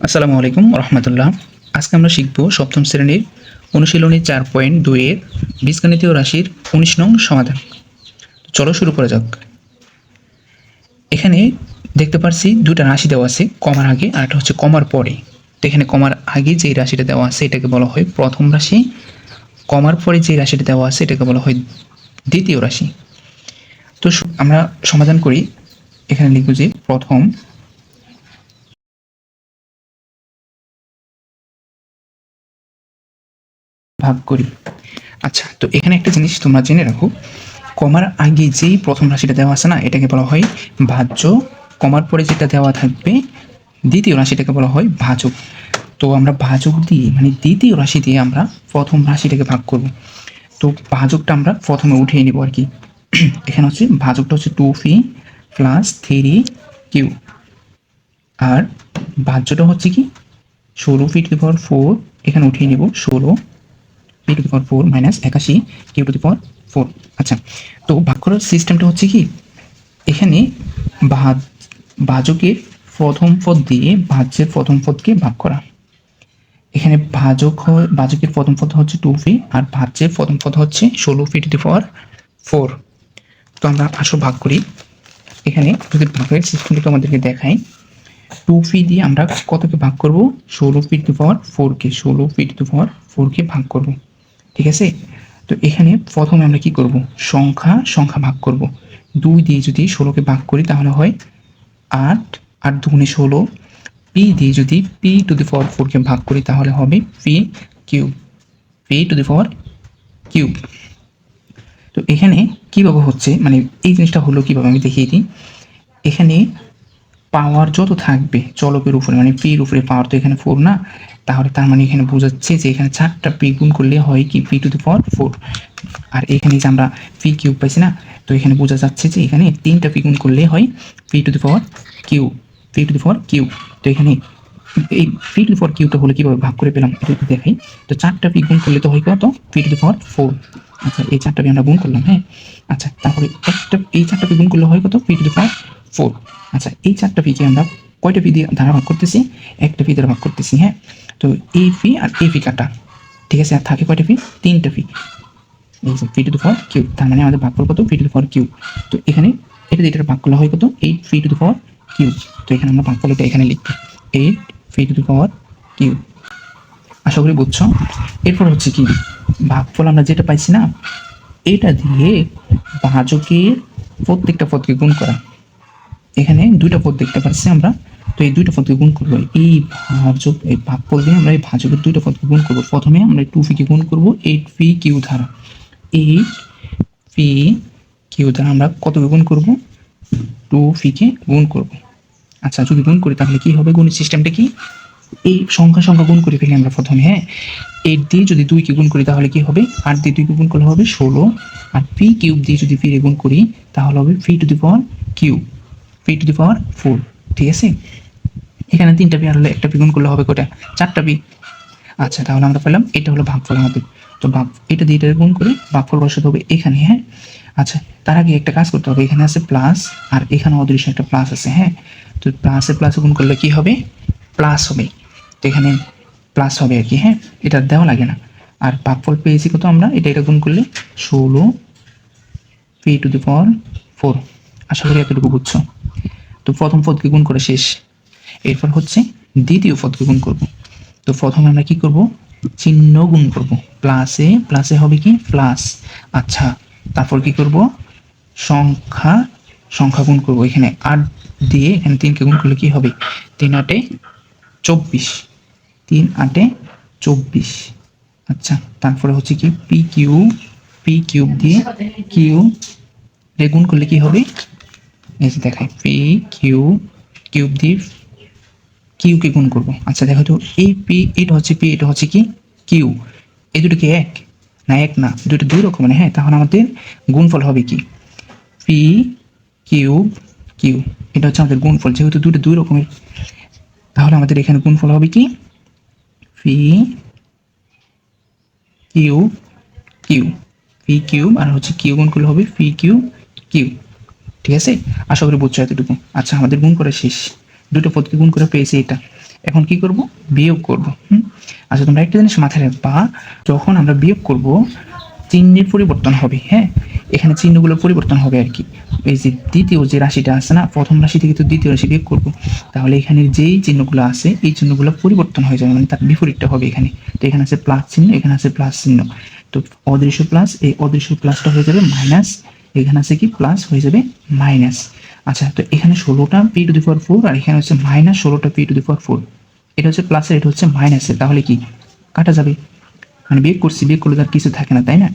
আসসালামু আলাইকুম রহমতুল্লাহ। আজকে আমরা শিখব সপ্তম শ্রেণির অনুশীলনী চার পয়েন্ট দুইয়ের বীজগণিতীয় রাশির উনিশ নং সমাধান। চলো শুরু করা যাক। এখানে দেখতে পাচ্ছি দুটা রাশি দেওয়া আছে, কমার আগে আর একটা হচ্ছে কমার পরে। তো এখানে কমার আগে যে রাশিটা দেওয়া আছে এটাকে বলা হয় প্রথম রাশি, কমার পরে যে রাশিটা দেওয়া আছে এটাকে বলা হয় দ্বিতীয় রাশি। তো আমরা সমাধান করি। এখানে লিখব যে প্রথম ভাগ করি। আচ্ছা তো এখানে একটা জিনিস তোমরা জেনে রাখো। কমার আগে যেই প্রথম রাশিটা দেওয়া আছে না, এটাকে বলা হয় ভাজ্য। কমার পরে যেটা দেওয়া থাকবে, দ্বিতীয় রাশিটাকে বলা হয় ভাজক। তো আমরা ভাজক দিয়ে মানে দ্বিতীয় রাশি দিয়ে আমরা প্রথম রাশিটাকে ভাগ করব। তো ভাজকটা আমরা প্রথমে উঠিয়ে নেব আর কি। এখানে হচ্ছে ভাজকটা হচ্ছে two p plus three q আর ভাজ্যটা হচ্ছে কি, ষোলো ফিট ফোর এখানে উঠিয়ে নিব ষোলো। P to the power four minus একাশি q to the power four আচ্ছা তো ভাগ করার সিস্টেমটা হচ্ছে কি? এখানে ভাজ ভাজকের প্রথম পদ দিয়ে ভাজ্যের প্রথম পদকে ভাগ করা। এখানে ভাজক ভাজকের প্রথম পদ হচ্ছে টু ফি আর ভাজ্যের প্রথম পদ হচ্ছে ষোলো ফি টু দি পাওয়ার ফোর তো আমরা আসো ভাগ করি। এখানে যদি ভাগের সিস্টেমটা তোমাদেরকে দেখাই টু ফি দিয়ে আমরা কতকে ভাগ করব? ষোলো ফিট টু পাওয়ার ফোরকে ষোলো ফিট টু পাওয়ার ফোরকে ভাগ করব। ঠিক আছে? তো এখানে প্রথমে আমরা কি করব? সংখ্যা সংখ্যা ভাগ করব। দুই দিয়ে যদি ষোলোকে ভাগ করি তাহলে হয় আট আট দুগুণে ষোলো। পি দিয়ে যদি পি টু দি পাওয়ার ফোরকে ভাগ করি তাহলে হবে p cube p to the power cube তো এখানে কীভাবে হচ্ছে? মানে এই জিনিসটা হলো কীভাবে আমি দেখিয়ে দিই। এখানে পাওয়ার যত থাকবে, চলকের উপরে মানে পির উপরে পাওয়ার তো এখানে ফোর না, তাহলে তার মানে এখানে বোঝাচ্ছে যে এখানে চারটা পি গুণ করলে হয় কি p to the power four আর এখানে যে আমরা পি কিউব পাইছি না, তো এখানে বোঝা যাচ্ছে যে এখানে তিনটা পি গুণ করলে হয় p to the power q p to the power q তো এখানে এই পি টু দি পাওয়ার কিউটা হলে কীভাবে ভাগ করে পেলাম এটা দেখাই। তো চারটা পি গুণ করলে তো হয় কত? P to the power four আচ্ছা এই চারটা পি আমরা গুণ করলাম হ্যাঁ? আচ্ছা তারপরে একটা এই চারটা পি গুণ করলে হয় কত? P to the power four আচ্ছা এই চারটা পিকে আমরা কয়টা পি দিয়ে ধারা ভাগ করতেছি? একটা পি দ্বারা ভাগ করতেছি হ্যাঁ? তো এই পি আর এই পি কাটা। ঠিক আছে, আর থাকে কয়টা পি তিনটা যে পি টু পাওয়ার কিউ তার মানে আমাদের ভাগ করব কত? ফি টু পাওয়ার কিউ তো এখানে এটা দিয়ে ভাগ করলে হয় কত? Eight p to power q তো এখানে আমরা ভাগ করলে এটা এখানে লিখব। Eight p to power q আশা করি বুঝছ? এরপর হচ্ছে কি? ভাগফল আমরা যেটা পাইছি না, এটা দিয়ে ভাজকের প্রত্যেকটা পদকে গুণ করা। এখানে দুইটা পদ দেখতে পাচ্ছি আমরা। তো এই দুইটা পদকে গুণ করব, এই ভাজক, এই ভাগফল দিয়ে আমরা এই ভাজকের দুইটা পদকে গুণ করব। প্রথমে আমরা টু ফিকে গুণ করব এইট পি কিউ ধারা। এইট পি কিউ ধারা আমরা কতকে গুণ করব? টু ফিকে গুণ করব। আচ্ছা যদি গুণ করি তাহলে কি হবে? গুণের সিস্টেমটা কি? এই সংখ্যা সংখ্যা গুণ করে ফেলি আমরা প্রথমে হ্যাঁ? এইট দিয়ে যদি দুইকে গুণ করি তাহলে কি হবে? আট দিয়ে দুইকে গুণ করলে হবে ষোলো। আর পি কিউব দিয়ে যদি ফিরে গুণ করি তাহলে হবে p to the power cube p to the power four ঠিক আছে? এখানে তিনটা পি আর হলে একটা গুণ করলে হবে কটা চারটা পি আচ্ছা তাহলে আমরা পেলাম এটা হলো ভাগফল আমাদের। তো ভাগ, এটা দিয়ে এটা গুণ করে ভাগফল বসাতে হবে এখানে হ্যাঁ? আচ্ছা তার আগে একটা কাজ করতে হবে। এখানে আছে প্লাস আর এখানে অদৃশ্য একটা প্লাস আছে হ্যাঁ? তো প্লাসে প্লাসে গুণ করলে কি হবে? প্লাস হবে। তো এখানে প্লাস হবে আর কি হ্যাঁ? এটা দেওয়া লাগে না। আর ভাগফল পেয়েছি কত আমরা? এটা এটা গুণ করলে ষোলো p to the power four আশা করি এতটুকু বুঝছ। তো প্রথম পদকে গুণ করে শেষ? এরপর হচ্ছে দ্বিতীয় পদকে গুণ করব? তো প্রথমে আমরা কি করব? চিহ্ন গুণ করব। প্লাসে প্লাসে হবে কি? প্লাস আচ্ছা তারপর কি করব? সংখ্যা সংখ্যা গুণ করব। এখানে আট দিয়ে এখানে তিনকে গুণ করলে কি হবে? তিন আটে চব্বিশ। তিন আটে চব্বিশ। আচ্ছা তারপরে হচ্ছে কি? পি কিউ পি কিউব দিয়ে কিউ রে গুণ করলে কি হবে? এই যে দেখাই পি কিউ কিউব দিয়ে কিউকে গুণ করব। আচ্ছা দেখো তো, এই পি এটা হচ্ছে পি এটা হচ্ছে কি? কিউ এই দুটো কি এক? না এক না দুটো দুই রকম মানে হ্যাঁ? তাহলে আমাদের গুণফল হবে কি? পি কিউব কিউ এটা হচ্ছে আমাদের গুণফল, যেহেতু দুটো দুই রকমের। তাহলে আমাদের এখানে গুণফল হবে কি? P q q p cube আর হচ্ছে কিউ গুণ করলে হবে পি কিউ কিউ ঠিক আছে? আশা করি বুঝছ এতটুকু। আচ্ছা আমাদের গুণ করা শেষ। দুটো পদকে গুণ করে পেয়েছি এটা। এখন কি করব? বিয়োগ করব, হুম? আচ্ছা তোমরা একটা জিনিস মাথায় রাখবা, যখন আমরা বিয়োগ করব, চিহ্নের পরিবর্তন হবে হ্যাঁ? এখানে চিহ্নগুলোর পরিবর্তন হবে আর কি। এই যে দ্বিতীয় যে রাশিটা আছে না, প্রথম রাশি থেকে তো দ্বিতীয় রাশি বিয়োগ করব। তাহলে এখানে যেই চিহ্নগুলো আছে, এই চিহ্নগুলো পরিবর্তন হয়ে যাবে মানে তার বিপরীতটা হবে এখানে। তো এখানে আছে প্লাস চিহ্ন, এখানে আছে প্লাস চিহ্ন। তো অদৃশ্য প্লাস, এই অদৃশ্য প্লাসটা হয়ে যাবে মাইনাস এখানে আছে কি? প্লাস হয়ে যাবে মাইনাস আচ্ছা তো এখানে ষোলোটা p to the power four আর এখানে হচ্ছে মাইনাস ষোলোটা p to the power four এটা হচ্ছে প্লাসের এটা হচ্ছে মাইনাসের তাহলে কি? কাটা যাবে। মানে বিয়োগ করছি, বিয়োগ করলে তার কিছু থাকে না, তাই না?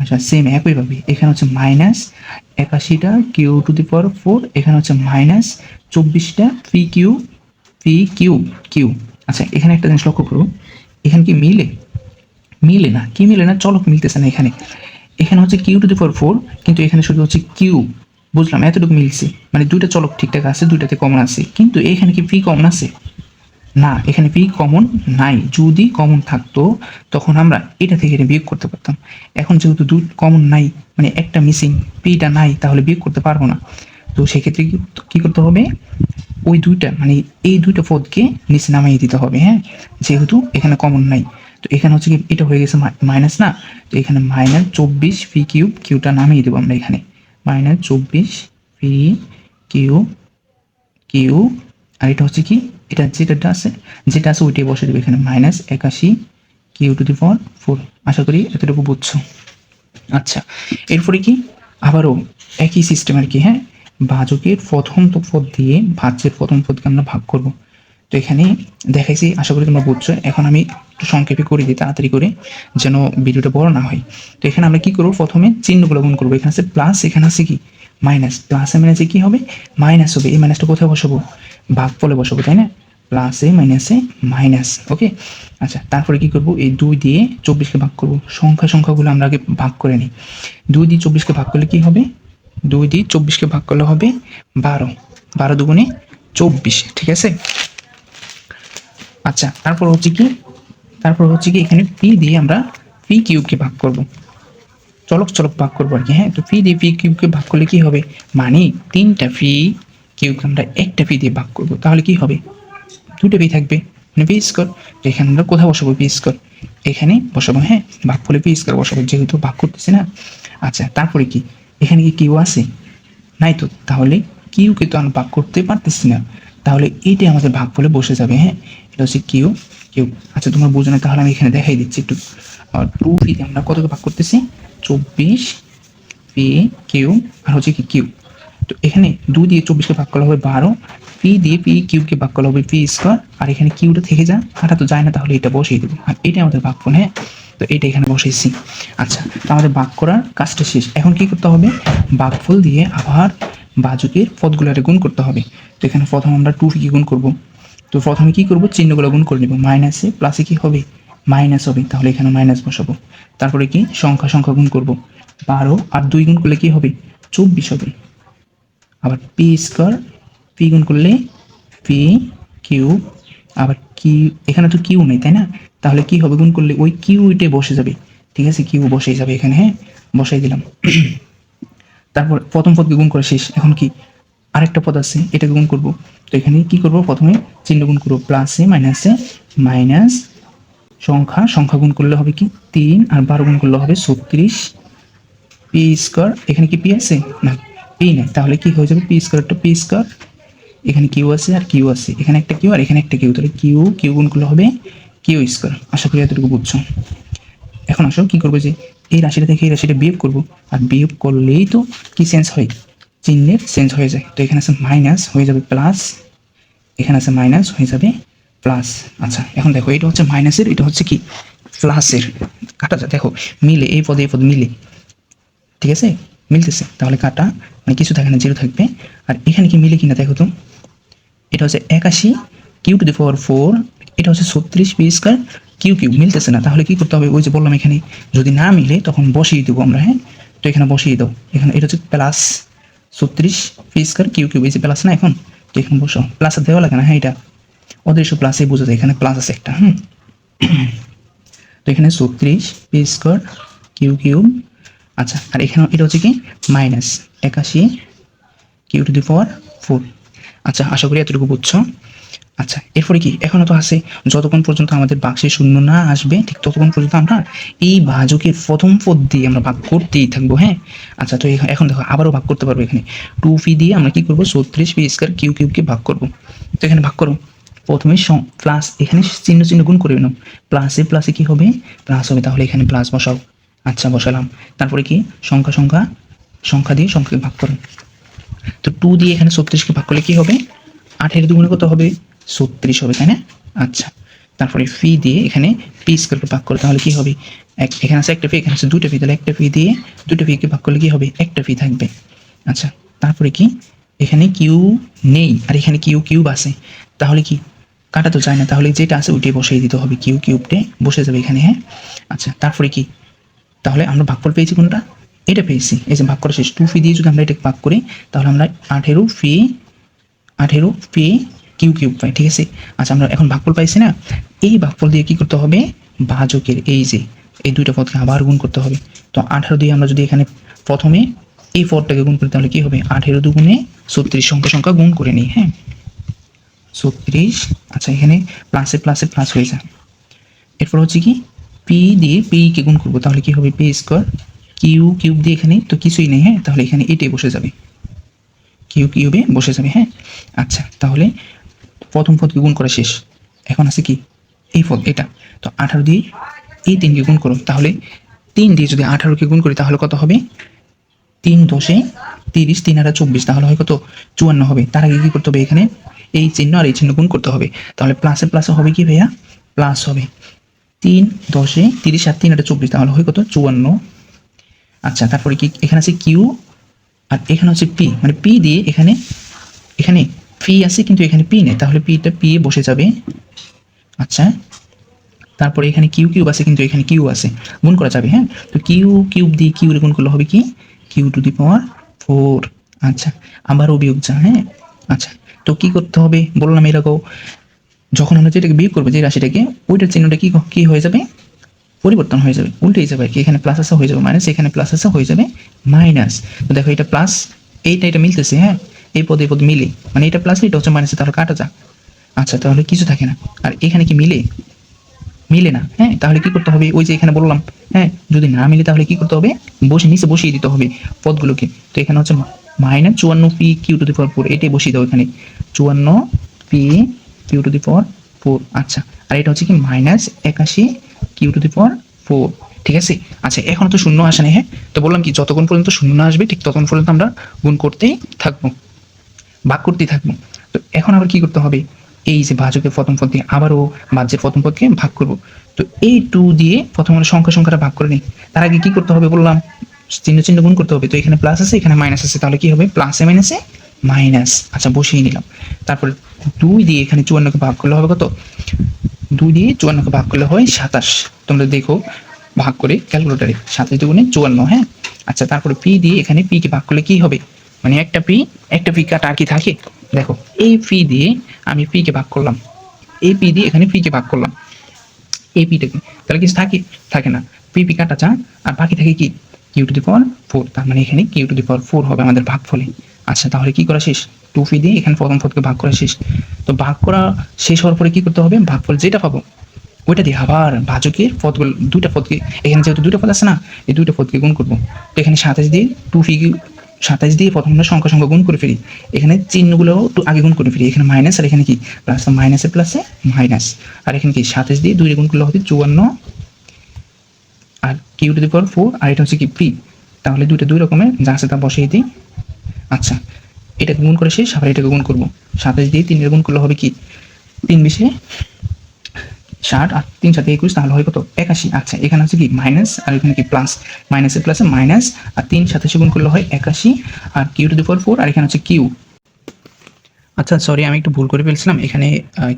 আচ্ছা সেম একইভাবে এখানে হচ্ছে minus একাশিটা q to the power four এখানে হচ্ছে মাইনাস চব্বিশটা p q p q q আচ্ছা এখানে একটা জিনিস লক্ষ্য করো। এখানে কি মিলে? মিলে না। কি মিলে না? চলক মিলতেছে না এখানে। এখানে হচ্ছে q to the four four কিন্তু এখানে শুধু হচ্ছে কিউ বুঝলাম, এতটুকু মিলছে। মানে দুইটা চলক ঠিকঠাক আছে, দুইটাতে কমন আছে। কিন্তু এখানে কি পি কমন আছে? না, এখানে পি কমন নাই। যদি কমন থাকতো, তখন আমরা এটা থেকে এটা বিয়োগ করতে পারতাম। এখন যেহেতু দুই কমন নাই মানে একটা মিসিং পিটা নাই, তাহলে বিয়োগ করতে পারব না। তো সেক্ষেত্রে কি কি করতে হবে? ওই দুইটা মানে এই দুইটা পদকে নিচে নামিয়ে দিতে হবে হ্যাঁ? যেহেতু এখানে কমন নাই। তো এখানে হচ্ছে কি, এটা হয়ে গেছে মাইনাস না? তো এখানে মাইনাস চব্বিশ পি কিউব কিউটা নামিয়ে দেবো আমরা এখানে। মাইনাস চব্বিশ পি কিউ কিউ আর এটা হচ্ছে কি, এটা যেটা আছে যেটা আছে ওইটাই বসে দেবে এখানে। মাইনাস একাশি q to the power four আশা করি এতটুকু বুঝছ। আচ্ছা এরপরে কি, আবারও একই সিস্টেম আর কি হ্যাঁ? ভাজকের প্রথম তো পদ দিয়ে ভাজ্যের প্রথম পদকে আমরা ভাগ করব। তো এখানে দেখাইছি, আশা করি তোমরা বুঝছ। এখন আমি একটু সংক্ষেপে করে দিই তাড়াতাড়ি করে, যেন ভিডিওটা বড় না হয়। তো এখানে আমরা কি করব? প্রথমে চিহ্নগুলো গুণ করব। এখানে আছে প্লাস এখানে আছে কি? মাইনাস প্লাসে মাইনাসে কি হবে? মাইনাস হবে। এই মাইনাসটা কোথায় বসাবো? ভাগ ফলে বসাবো, তাই না? প্লাসে মাইনাসে মাইনাস ওকে আচ্ছা তারপরে কি করব? এই দুই দিয়ে চব্বিশকে ভাগ করব। সংখ্যা, সংখ্যাগুলো আমরা আগে ভাগ করে নিই। দুই দিয়ে চব্বিশকে ভাগ করলে কি হবে? দুই দিয়ে চব্বিশকে ভাগ করলে হবে বারো। বারো দুগুণে চব্বিশ, ঠিক আছে? আচ্ছা তারপর হচ্ছে কি? তারপর হচ্ছে কি এখানে পি দিয়ে আমরা পি কিউবকে ভাগ করব। চলক চলক ভাগ করব আর কি হ্যাঁ? তো পি দিয়ে পি কিউবকে ভাগ করলে কি হবে? মানে তিনটা পি কিউবকে আমরা একটা পি দিয়ে ভাগ করব। তাহলে কি হবে? দুটো পি থাকবে। মানে পি স্কোর এখানে আমরা কোথায় বসাবো পি স্কোর এখানে বসাবো হ্যাঁ? ভাগ করলে পি স্কোর বসাবো, যেহেতু ভাগ করতেছি না। আচ্ছা তারপরে কি? এখানে কি কিউ আছে? নাই তো। তাহলে কিউকে তো আমরা ভাগ করতে পারতেছি না। তাহলে এইটাই আমাদের ভাগ ফলে বসে যাবে হ্যাঁ? এটা হচ্ছে কিউ কিউ। আচ্ছা তোমরা বুঝো না, তাহলে আমি এখানে দেখাই দিচ্ছি একটু। টু ফিতে আমরা কতকে ভাগ করতেছি? চব্বিশ পি কিউ, আর হচ্ছে কি কিউ। তো এখানে দু দিয়ে চব্বিশকে ভাগ করা হবে বারো পি দিয়ে পি কিউকে ভাগ করা হবে পি স্কোয়ার আর এখানে কিউটা থেকে যা কাটা তো যায় না, তাহলে এটা বসিয়ে দেবো। আর এটা আমাদের ভাগ ভাগফল হ্যাঁ? তো এটা এখানে বসিয়েছি। আচ্ছা তো আমাদের ভাগ করার কাজটা শেষ। এখন কি করতে হবে? ভাগফল দিয়ে আবার বাজুকের পদগুলোরে গুণ করতে হবে। তো এখানে প্রথম আমরা টু কি গুণ করব? তো প্রথমে কি করব? চিহ্নগুলো গুণ করে নেব। মাইনাসে প্লাসে কি হবে? মাইনাস হবে। তাহলে এখানে মাইনাস বসাবো। তারপরে কি? সংখ্যা সংখ্যা গুণ করব। বারো আর দুই গুণ করলে কি হবে? চব্বিশ হবে। আবার পি স্কোয়ার পি গুণ করলে পি কিউ আবার কি এখানে তো কিউ নেই, তাই না? তাহলে কি হবে? গুণ করলে ওই কিউইটে বসে যাবে। ঠিক আছে? কিউ বসেই যাবে এখানে হ্যাঁ? বসাই দিলাম। তারপর প্রথম পদকে গুণ করা শেষ। এখন কি? আরেকটা পদ আছে, এটাকে গুণ করব। তো এখানে কি করব? প্রথমে চিহ্ন গুণ করব প্লাসে মাইনাসে মাইনাস সংখ্যা। সংখ্যা গুণ করলে হবে কি? তিন আর বারো গুণ করলে হবে ছত্রিশ। পি স্কোয়ার এখানে কি পি আছে? না পি নেই। তাহলে কি হয়ে যাবে? পি স্কোয়ারটা পি স্কোয়ার এখানে কিউ আছে আর কিউ আছে। এখানে একটা কিউ আর এখানে একটা কিউ তাহলে কিউ কিউ গুণ করলে হবে কিউ স্কোয়ার আশা করি এতটুকু বুঝছ। এখন আসো, কি করব যে, এই রাশিটা থেকে এই রাশিটা বিয়োগ করব। আর বিয়োগ করলেই তো কি চেঞ্জ হয়? চিহ্নের চেঞ্জ হয়ে যায়। তো এখানে আছে মাইনাস হয়ে যাবে প্লাস এখানে আছে মাইনাস হয়ে যাবে প্লাস আচ্ছা এখন দেখো, এটা হচ্ছে মাইনাসের এটা হচ্ছে কি? প্লাসের কাটা দেখো, মিলে, এই পদে, এই পদ মিলে। ঠিক আছে? মিলতেছে। তাহলে কাটা মানে কিছু থাকে না জিরো থাকবে। আর এখানে কি মিলে কিনা দেখো তো। এটা হচ্ছে একাশি q to the power four এটা হচ্ছে ছত্রিশ পি স্কোয়ার কিউ কিউ মিলতেছে না, তাহলে কি করতে হবে? ওই যে বললাম এখানে, যদি না মিলে, তখন বসিয়ে দেবো আমরা হ্যাঁ? তো এখানে বসিয়ে দাও। এখানে এটা হচ্ছে প্লাস ছত্রিশ পি স্কোয়ার কিউ কিউ এই যে প্লাস না এখন? তো এখানে বসো। প্লাস দেওয়া লাগে না হ্যাঁ এটা? অদৃশ্য প্লাসে বোঝা যায় এখানে প্লাস আছে একটা, হুম? তো এখানে ছত্রিশ পি স্কোয়ার কিউ কিউ আচ্ছা আর এখানে এটা হচ্ছে কি? মাইনাস একাশি q to the power four আচ্ছা আশা করি এতটুকু বুঝছ। আচ্ছা এরপরে কি? এখনও তো আছে। যতক্ষণ পর্যন্ত আমাদের বাক্সে শূন্য না আসবে, ঠিক ততক্ষণ পর্যন্ত আমরা এই ভাজকের প্রথম পদ দিয়ে আমরা ভাগ করতেই থাকব হ্যাঁ? আচ্ছা তো এখন দেখো, আবারও ভাগ করতে পারব এখানে। টু পি দিয়ে আমরা কি করব? ছত্রিশ পি স্কোয়ার কিউ কিউবকে ভাগ করব। তো এখানে ভাগ করো। প্রথমে প্লাস এখানে চিহ্ন চিহ্ন গুণ করে নাও। প্লাসে প্লাসে কি হবে? প্লাস হবে, তাহলে এখানে প্লাস বসাও। আচ্ছা বসালাম। তারপরে কি? সংখ্যা সংখ্যা সংখ্যা দিয়ে সংখ্যাকে ভাগ করো। তো টু দিয়ে এখানে ছত্রিশকে ভাগ করলে কি হবে? আঠের দুগুণে কত হবে? ছত্রিশ হবে, তাই না? আচ্ছা তারপরে ফি দিয়ে এখানে পি স্কোয়ারকে ভাগ করলে তাহলে কি হবে? এক, এখানে আছে একটা ফি, এখানে আছে দুটো ফি, তাহলে একটা ফি দিয়ে দুটো ফিকে ভাগ করলে কি হবে? একটা ফি থাকবে। আচ্ছা তারপরে কি? এখানে কিউ নেই, আর এখানে কিউ কিউব আছে। তাহলে কি? কাটা তো যায় না, তাহলে যেটা আছে ওইটাই বসিয়ে দিতে হবে কিউ কিউবটে বসে যাবে এখানে হ্যাঁ? আচ্ছা তারপরে কি? তাহলে আমরা ভাগফল পেয়েছি কোনটা? এটা পেয়েছি, এই যে ভাগ করা শেষ। টু ফি দিয়ে যদি আমরা এটাকে ভাগ করি, তাহলে আমরা আঠেরো ফি আঠেরো ফি কিউ কিউব পাই ঠিক আছে? আচ্ছা আমরা এখন ভাগফল পাইছি না? এই ভাগফল দিয়ে কি করতে হবে? ভাজকের এই যে, এই দুইটা পদকে আবার গুণ করতে হবে। তো আঠারো দিয়ে আমরা যদি এখানে প্রথমে এই পদটাকে গুণ করি, তাহলে কি হবে? আঠেরো দুগুণে ছত্রিশ সংখ্যা সংখ্যা গুণ করে নিই হ্যাঁ? ছত্রিশ আচ্ছা এখানে প্লাসে প্লাসে প্লাস হয়ে যায়। এরপর হচ্ছে কি? পি দিয়ে পি কে গুণ করব, তাহলে কি হবে? পি স্কোয়ার কিউ কিউব দিয়ে এখানে তো কিছুই নেই হ্যাঁ? তাহলে এখানে এটাই বসে যাবে। কিউ কিউবে বসে যাবে হ্যাঁ? আচ্ছা তাহলে প্রথম পদকে গুণ করা শেষ। এখন আছে কি? এই পদ, এটা। তো আঠারো দিয়ে এই তিনকে গুণ করো তাহলে তিন দিয়ে যদি আঠারোকে গুণ করি, তাহলে কত হবে? তিন দশে তিরিশ, তিন আর চব্বিশ। তাহলে হয় কত? চুয়ান্ন হবে। তার আগে কী করতে হবে এখানে? এই চিহ্ন আর এই চিহ্ন গুণ করতে হবে। তাহলে প্লাসে প্লাসে হবে কি ভাইয়া? প্লাস হবে। তিন দশে তিরিশ আর তিন আর চব্বিশ। তাহলে হয় কত? চুয়ান্ন। আচ্ছা তারপরে কি? এখানে আছে কিউ আর এখানে হচ্ছে পি মানে পি দিয়ে এখানে এখানে পি আছে কিন্তু এখানে পি নেই, তাহলে পিটা পি বসে যাবে। আচ্ছা তারপরে এখানে কিউ কিউব আছে কিন্তু এখানে কিউ আছে, গুণ করা যাবে হ্যাঁ? তো কিউ কিউব দিয়ে কিউ গুণ করলে হবে কি? Q to the power four আচ্ছা আবারও বিয়োগ যা হ্যাঁ? আচ্ছা তো কি করতে হবে? বললাম এরকম যখন আমরা যেটাকে বিয়োগ করব, যে রাশিটাকে, ওইটার চিহ্নটা কি কি হয়ে যাবে? পরিবর্তন হয়ে যাবে, উল্টেই যাবে কি, এখানে প্লাস আসা হয়ে যাবে মাইনাস এখানে প্লাস আসা হয়ে যাবে মাইনাস তো দেখো এটা প্লাস এইটা এটা মিলতেছে হ্যাঁ? এই পদে পদ মিলে। মানে এটা প্লাস এটা হচ্ছে মাইনাসে তাহলে কাটা যাক। আচ্ছা তাহলে কিছু থাকে না। আর এখানে কি মিলে? মিলে না হ্যাঁ? তাহলে কি করতে হবে? ওই যে এখানে বললাম হ্যাঁ? যদি না মিলে তাহলে কি করতে হবে? বসে, নিচে বসিয়ে দিতে হবে পদগুলোকে। তো এখানে হচ্ছে মাইনাস চুয়ান্ন p q to the power four এটাই বসিয়ে দাও এখানে। চুয়ান্ন p q to the power four আচ্ছা। আর এটা হচ্ছে কি? মাইনাস একাশি q to the power four ঠিক আছে? আচ্ছা এখন তো শূন্য আসে না হ্যাঁ? তো বললাম কি, যতক্ষণ পর্যন্ত শূন্য আসবে, ঠিক ততক্ষণ পর্যন্ত আমরা গুণ করতেই থাকব। ভাগ করতেই থাকব। তো এখন আবার কি করতে হবে? এই যে ভাজকের প্রথম পদ দিয়ে আবারও বাহ্যের প্রথম পদকে ভাগ করব। তো এই টু দিয়ে প্রথম সংখ্যা সংখ্যাটা ভাগ করে নিই। তার আগে কি করতে হবে বললাম? চিহ্ন চিহ্ন গুণ করতে হবে। তো এখানে প্লাস আছে, এখানে মাইনাস আছে। তাহলে কি হবে? প্লাসে মাইনাসে মাইনাস আচ্ছা বসিয়ে নিলাম। তারপরে দুই দিয়ে এখানে চুয়ান্নকে ভাগ করলে হবে কত? দুই দিয়ে চুয়ান্নকে ভাগ করলে হয় সাতাশ। তোমরা দেখো, ভাগ করে ক্যালকুলেটারে সাতাশ দুগুণে চুয়ান্ন হ্যাঁ? আচ্ছা তারপরে পি দিয়ে এখানে পি কে ভাগ করলে কি হবে? মানে একটা পি একটা পি কাটা আর কি থাকে? দেখো, এই পি দিয়ে আমি পি কে ভাগ করলাম। এই পি দিয়ে এখানে পি কে ভাগ করলাম। এই পিটাকে তাহলে কিছু থাকে? থাকে না। পি পি কাটা চা আর বাকি থাকে কি? Q to the power four তার মানে এখানে q to the power four হবে আমাদের ভাগ ফলে আচ্ছা তাহলে কি করা শেষ? টু পি দিয়ে এখানে প্রথম পদকে ভাগ করা শেষ। তো ভাগ করা শেষ হওয়ার পরে কি করতে হবে? ভাগফল যেটা পাবো, ওইটা দিয়ে আবার ভাজকের পদগুলো, দুইটা পদকে, এখানে যেহেতু দুইটা পদ আছে না, এই দুইটা পদকে গুণ করব। তো এখানে সাতাশ দিয়ে টু ফি সাতাশ দিয়ে প্রথম আমরা সংখ্যা সংখ্যা গুণ করে ফেলি। এখানে চিহ্নগুলো একটু আগে গুণ করে ফেলি। এখানে মাইনাস আর এখানে কি? প্লাস মাইনাসে প্লাসে মাইনাস আর এখানে কি? সাতাইশ দিয়ে দুই গুণ করলে হবে চুয়ান্ন। আর q to the power four আর এটা হচ্ছে কি? পি তাহলে দুইটা দুই রকমের, যা আছে তা বসিয়ে দিই। আচ্ছা এটাকে গুণ করে শেষ, আবার এটাকে গুণ করব। সাতাশ দিয়ে তিনের গুণ করলে হবে কি? তিন বিশে ষাট আর তিন সাথে একুশ, তাহলে হয় কত একাশি। আচ্ছা এখানে হচ্ছে কি মাইনাস আর এখানে কি প্লাস মাইনাসে প্লাসে মাইনাস আর তিন সাথে গুণ করলে হয় একাশি, আর q to the power four আর এখানে হচ্ছে কিউ আচ্ছা সরি আমি একটু ভুল করে ফেলছিলাম। এখানে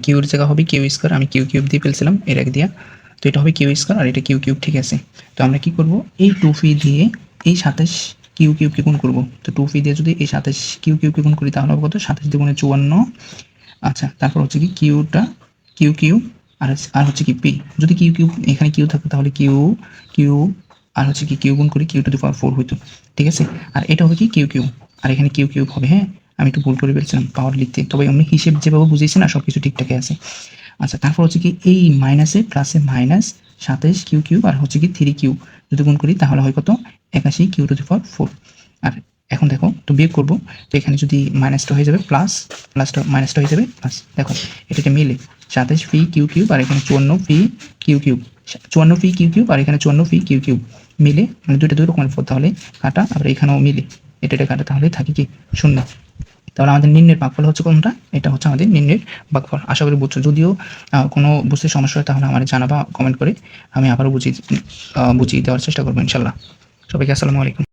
কিউর জায়গা হবে কিউ স্কোয়ার আমি কিউ কিউব দিয়ে ফেলছিলাম, এর এক দিয়া। তো এটা হবে কিউ স্কোয়ার আর এটা কিউ কিউব ঠিক আছে। তো আমরা কি করব? এই টু ফি দিয়ে এই সাতাশ কিউ কিউবকে গুণ করব। তো টু ফি দিয়ে যদি এই সাতাশ কিউ কিউবকে গুণ করি, তাহলে হবে কত? সাতাশ দ্বিগুণে চুয়ান্ন। আচ্ছা তারপর হচ্ছে কি কিউটা কিউ কিউ আর আর হচ্ছে কি পি যদি কিউ কিউ এখানে কিউ থাকতো তাহলে কিউ কিউ আর হচ্ছে কি কিউ গুণ করি q to the power four হইতো, ঠিক আছে? আর এটা হবে কি কিউ কিউ আর এখানে কিউ কিউব হবে হ্যাঁ? আমি একটু ভুল করে ফেলছিলাম পাওয়ার লিখতে। তবে এমনি হিসেব যেভাবে বুঝিয়েছি না সব কিছু ঠিকঠাকই আছে। আচ্ছা তারপর হচ্ছে কি এই মাইনাসে প্লাসে মাইনাস সাতাইশ কিউ কিউ আর হচ্ছে কি থ্রি কিউ যদি গুণ করি তাহলে হয় কত? একাশি q to the power four আর এখন দেখো, তো বিয়োগ করব, তো এখানে যদি মাইনাসটা হয়ে যাবে প্লাস প্লাসটা মাইনাসটা হয়ে যাবে প্লাস দেখো এটাকে মিলে। সাতাইশ ফি কিউ কিউব আর এখানে চুয়ান্ন ফি কিউ কিউব চুয়ান্ন ফি কিউ কিউব আর এখানে চুয়ান্ন ফি কিউ কিউব মিলে মানে দুটো দুই রকমের পদ তাহলে কাটা, আবার এখানেও মিলে। এটা এটা কাটা তাহলে থাকে কি? শূন্য। তাহলে আমাদের নিম্নের ভাগফল হচ্ছে কোনটা? এটা হচ্ছে আমাদের নিম্নের ভাগফল। আশা করি বুঝছ। যদিও কোনো বুঝতে সমস্যা হয় তাহলে আমার জানাবা কমেন্ট করে। আমি আবারও বুঝিয়ে বুঝিয়ে দেওয়ার চেষ্টা করব ইনশাল্লাহ। সবাইকে আসসালামু আলাইকুম।